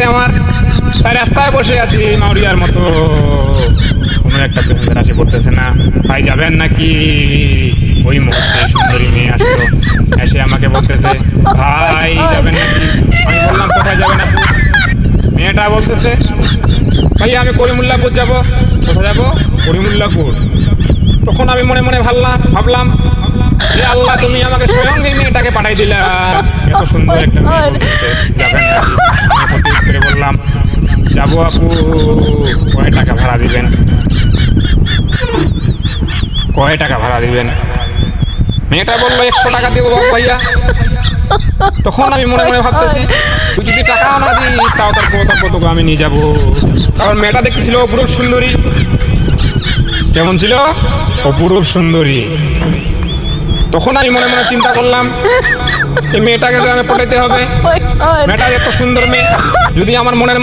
বলতেছে আমার তাই রাস্তায় বসে আছি মাউরিয়ার মতো। কোনো একটা প্যাসেঞ্জার আসে পড়তেছে না। ভাই যাবেন নাকি? ওই মুহূর্তে সুন্দরী মেয়ে আসলো। এসে আমাকে বলতেছে ভাই যাবেন নাকি? আমি বললাম কোথায় যাবেন আপনি? মেয়েটা বলতেছে ভাই আমি করিমুল্লাপুর যাব। কোথায় যাব? করিমুল্লাপুর। তখন আমি মনে মনে ভাবলাম ভাবলাম আল্লাহ তুমি আমাকে স্বয়ং এই মেয়েটাকে পাঠাই দিলা। এত সুন্দর একটা মেয়ে বলতেছে, যাবেন নাকি? আমি প্রতি উত্তরে বললাম যাব আপু কয় টাকা ভাড়া দিবেন? কয় টাকা ভাড়া দিবেন? মেয়েটা বলল একশো টাকা দেবো ভাইয়া। তখন আমি মনে মনে ভাবতেছি তুই যদি টাকা না দিস তাও তার কথা কত আমি নিয়ে যাব। কারণ মেয়েটা দেখতেছিল অপরূপ সুন্দরী। কেমন ছিল? অপরূপ সুন্দরী। তখন আমি মনে মনে চিন্তা করলাম এই মেয়েটাকে পটাইতে হবে। মেয়েটা এত সুন্দর মেয়ে। যদি আমার মনের